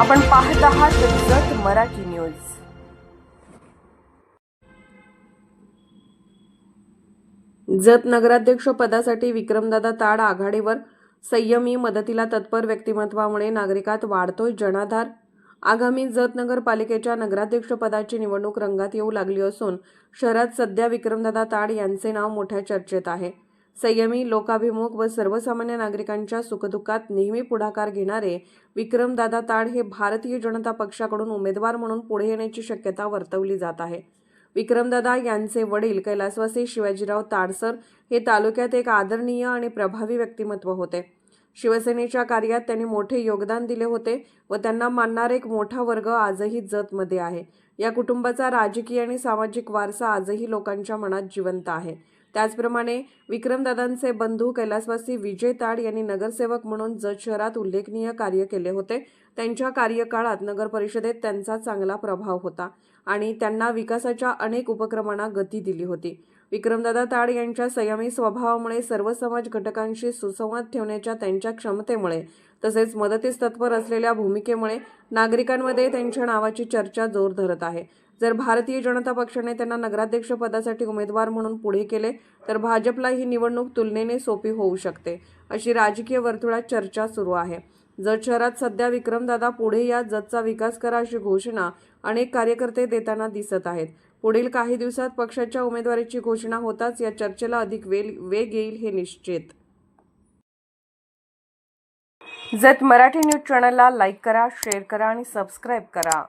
आपण पाहत आहात जत मराठी न्यूज. जत नगराध्यक्ष पदासाठी विक्रमदादा ताड आघाडीवर संयमी मदतीला तत्पर व्यक्तिमत्वामुळे नागरिकात वाढतोय जनाधार. आगामी जत नगरपालिकेच्या नगराध्यक्षपदाची निवडणूक रंगात येऊ लागली असून शहरात सध्या विक्रमदादा ताड यांचे नाव मोठ्या चर्चेत आहे. संयमी लोकाभिमुख व सर्वसामान्य नागरिकांच्या सुखदुःखात नेहमी पुढाकार घेणारे विक्रमदादा ताड हे भारतीय जनता पक्षाकडून उमेदवार म्हणून पुढे येण्याची शक्यता वर्तवली जात आहे. विक्रमदादा यांचे वडील कैलासवासी शिवाजीराव ताडसर हे तालुक्यात एक आदरणीय आणि प्रभावी व्यक्तिमत्व होते. शिवसेनेच्या कार्यात त्यांनी मोठे योगदान दिले होते व त्यांना मानणारा एक मोठा वर्ग आजही जतमध्ये आहे. या कुटुंबाचा राजकीय आणि सामाजिक वारसा आजही लोकांच्या मनात जिवंत आहे. त्याचप्रमाणे विक्रमदादांचे बंधू कैलासवासी विजय ताड यांनी नगरसेवक म्हणून जत शहरात उल्लेखनीय कार्य केले होते. त्यांच्या कार्यकाळात नगर परिषदेत त्यांचा चांगला प्रभाव होता आणि त्यांना विकासाच्या अनेक उपक्रमांना गती दिली होती. विक्रमदादा ताड यांच्या संयमी स्वभावामुळे सर्व समाज घटकांशी सुसंवाद ठेवण्याच्या त्यांच्या क्षमतेमुळे तसेच मदतीस तत्पर असलेल्या भूमिकेमुळे नागरिकांमध्ये त्यांच्या नावाची चर्चा जोर धरत आहे. जर भारतीय जनता पक्षाने त्यांना नगराध्यक्ष पदासाठी उमेदवार म्हणून पुढे केले तर भाजपला ही निवडणूक तुलनेने सोपी होऊ शकते अशी राजकीय वर्तुळात चर्चा सुरू आहे. जत शहरात सध्या विक्रमदादा पुढे या जतचा विकास करा अशी घोषणा अनेक कार्यकर्ते देताना दिसत आहेत. पुढील काही दिवसात पक्षाच्या उमेदवारीची घोषणा होताच या चर्चेला अधिक वेल वेग येईल हे निश्चित. जत मराठी न्यूज चॅनलला लाईक करा शेअर करा आणि सबस्क्राईब करा.